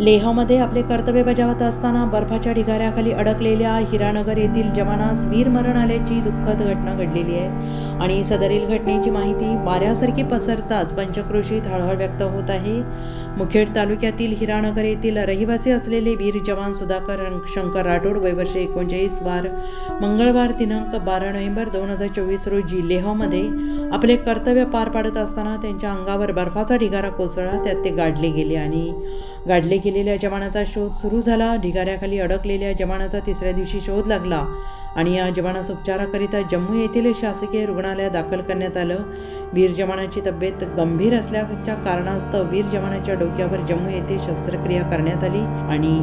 लेहमध्ये आपले कर्तव्य बजावत असताना बर्फाच्या ढिगाऱ्याखाली अडकलेल्या हिरानगर येथील जवानास वीरमरण आल्याची दुःखद घटना घडलेली आहे. आणि सदरील घटनेची माहिती वाऱ्यासारखी पसरताच पंचक्रोशीत हळहळ व्यक्त होत आहे. मुखेड तालुक्यातील हिरानगर येथील रहिवासी असलेले वीर जवान सुधाकर शंकर राठोड वयवर्ष एकोणचाळीस वार मंगळवार दिनांक बारा नोव्हेंबर दोन हजार चोवीस रोजी लेहमध्ये आपले कर्तव्य पार पाडत असताना त्यांच्या अंगावर बर्फाचा ढिगारा कोसळला त्यात ते गाडले गेले आणि गाडले गेले गेलेल्या जवानाचा शोध सुरू झाला. ढिगाऱ्याखाली अडकलेल्या जवानाचा तिसऱ्या दिवशी शोध लागला आणि या जवानास उपचाराकरिता जम्मू येथील शासकीय रुग्णालयात दाखल करण्यात आलं. वीर जवानाची तब्येत गंभीर असल्याच्या कारणास्तव वीर जवानाच्या डोक्यावर जम्मू येथे शस्त्रक्रिया करण्यात आली आणि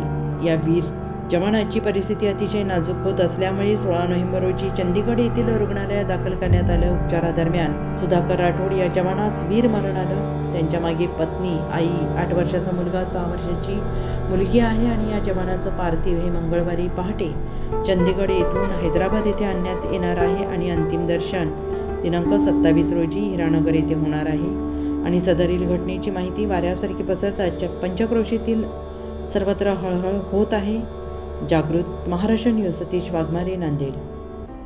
या वीर जवानाची परिस्थिती अतिशय नाजूक होत असल्यामुळे सोळा नोव्हेंबर रोजी चंदीगड येथील रुग्णालयात दाखल करण्यात आलं. उपचारादरम्यान सुधाकर राठोड या जवानास वीर मरण आलं. त्यांच्या मागे पत्नी आई आठ वर्षाचा मुलगा सहा वर्षाची मुलगी आहे आणि या जवानाचं पार्थिव हे मंगळवारी पहाटे चंदीगड येथून हैदराबाद येथे आणण्यात येणार आहे आणि अंतिम दर्शन दिनांक सत्तावीस रोजी हिरानगर येथे होणार आहे. आणि सदरील घटनेची माहिती वाऱ्यासारखी पसरतात च- पंचक्रोशीतील सर्वत्र हळहळ होत आहे. जागृत महाराष्ट्र न्यूज सतीश वाघमारे नांदेड.